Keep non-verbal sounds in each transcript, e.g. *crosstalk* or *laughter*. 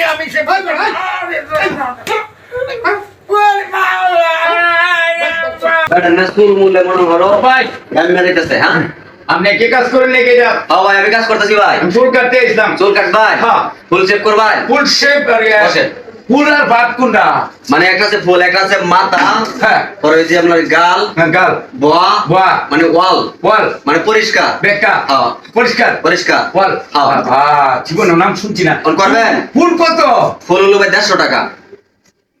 আমি আমি সে ভাই, ভাই। এটা নাসুর মূল্যে মনে করো ভাই গান মেরে দিতেছে হ্যাঁ আপনি কি কাজ করে লেগে যান হ্যাঁ ভাই আমি কাজ করতেছি ভাই আমি ফুল কাটতে ইসলাম চুল কাটবাই হ্যাঁ। ফুল শেভ করবাই ফুল শেপ বসে। ফুল আর ভাত কোনটা? মানে একটা আছে ফুল একটা আছে মাথা হ্যাঁ। পরে যে আপনার গাল হ্যাঁ, গাল। বোয়া বোয়া। মানে ওয়াল। ওয়াল। মানে পরিষ্কার। বেকা হ্যাঁ। পরিষ্কার। পরিষ্কার। ওয়াল। হ্যাঁ। বাবা নাম শুনছি না। ফোন করবেন? ফুল কত? ফুল হলো ভাই দেড়শো টাকা।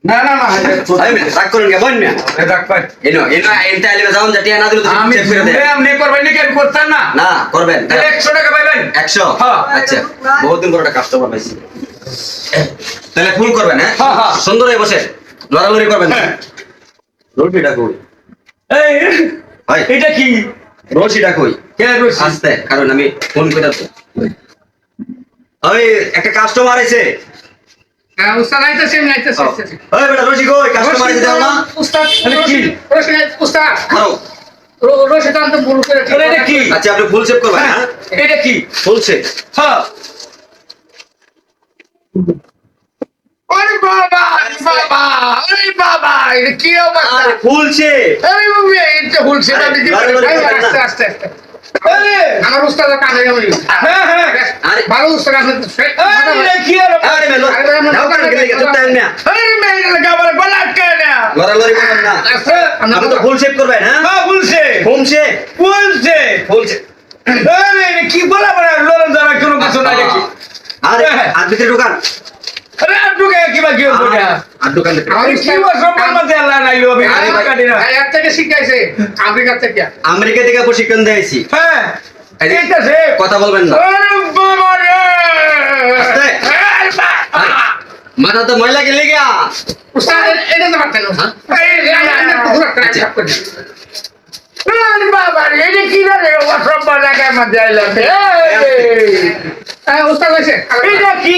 না না না *laughs* রাগ করেন কে এনো এনো না দিলে আমি আপনি করবেন নাকি? আমি করতাম না। না করবেন। তাহলে একশো টাকা পাইবেন। একশো? হ্যাঁ। আচ্ছা। বহুত দিন পর একটা কাস্টমার পাইছি। তাহলে ফুল করবেন হ্যাঁ? হ্যাঁ, হ্যাঁ। সুন্দর হয়ে বসে লড়ালড়ি করবেন হ্যাঁ। রুটিটা কই? এই ভাই। এটা কি? রশিটা কই? কে রয়েছে আসতে কারণ আমি ফোন করে তো ওই একটা কাস্টমার আছে হ্যাঁ, উস্তাদ আইতাছে, আমি আইতাছি, আইতাছি। ওই বেটা রশি কই? কাস্টমার আছে দাও না। উস্তাদ, কি? রশিদ, রশিদ, উস্তাদ, খাও। র- রশিদ আনতে ভুল করে এটা কি? আচ্ছা আপনি ফুল সেভ করবেন হ্যাঁ। এটা কি? ফুল সেভ হ্যাঁ। ওরে বাবা, ওরে বাবা, ওরে বাবা, এটা কি অবস্থা? আরে বাবা, এটা আস্তে, আস্তে, আস্তে। আমার হ্যাঁ হ্যাঁ। আরে ভালো উস্তাদ আছে আরে কি আর আরে মেলো গেলে চুপ না। আরে মেয়ে না। না আপনি তো ফুল করবেন হ্যাঁ? হ্যাঁ আরে কি বলা বলা? যারা কোনো কিছু না দেখি। আরে হ্যাঁ। আর ভিতরে ঢুকান। আরে কি আর দোকান আরে কি মধ্যে আল্লাহ আরে, থেকে শিখাইছে, থেকে। আমেরিকা থেকে প্রশিক্ষণ দিয়েছি হ্যাঁ এইটা সে কথা বলবেন না। আরে বাবা রে! আস্তে। আরে বাবা। মাথা তো ময়লা গেলে গিয়া। আচ্ছা। বাবা রে এটা কি রে মধ্যে আইলাম হ্যাঁ, উস্তাদ হয়েছে। এটা কি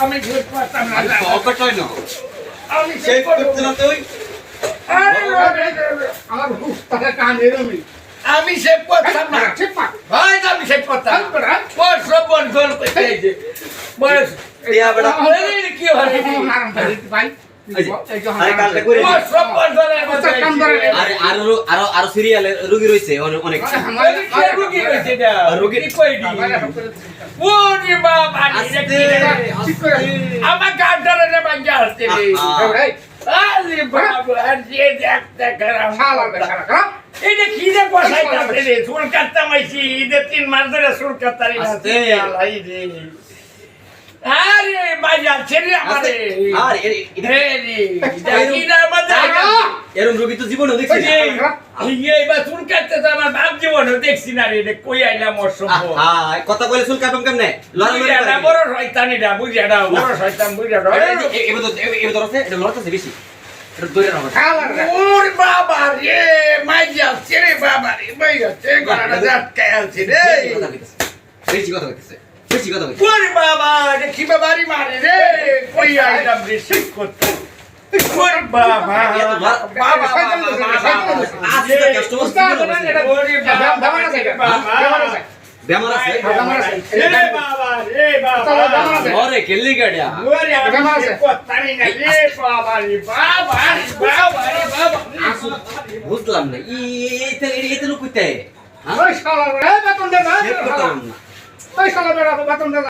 আমি ঘুরে পারতাম না। আমি সেই করতে না তুই। আমি সে করতাম না। ভাই আমি সে করতাম ভাই, না ভাই। বস বস দিয়া বেটা আরে কি হয় ভাই, আরে রয়েছে অনেক। আমার- কে এটা? যে দেখতে খারাপ শালা বেচারা, খারাপ। এটা কি রে বসাইতাছে কাটতাম আইছি ঈদের তিন মাস ধরে চুল কাটতারি না। আস্তে। আলাই রে। আরে বাজার ছেড়ে আমারে আর এ- রে দেখি না এরম রোগী তো জীবনে দেখছি এইবার চুল কাটতে আমার বাপ জীবনে দেখছি না রে কই আইলাম অসভ্য কথা বলে চুল কাটুম কেমনে লড়ালড়ি বুঝিয়া না, করে। বড় শয়তান এটা বুঝিয়া না, বড় শয়তান বুঝিয়া না। এই যে, এ- এবার তো- এবার তো এটা লড়তেছে বেশি। এটা ধরে রাখো। শালা রে। ওরে বাবা গলাটা। বেশি কথা কইতেছে। বেশি কথা কইতেছে। ওরে রে, কই আইলাম রে, করতে। বুঝলাম না ই- এইটা এইটা লোক কইতে ওই শালা রে, বেতন দে না। শেভ করতে পারলাম না ওই শালা বেড়া, বেতন দে না।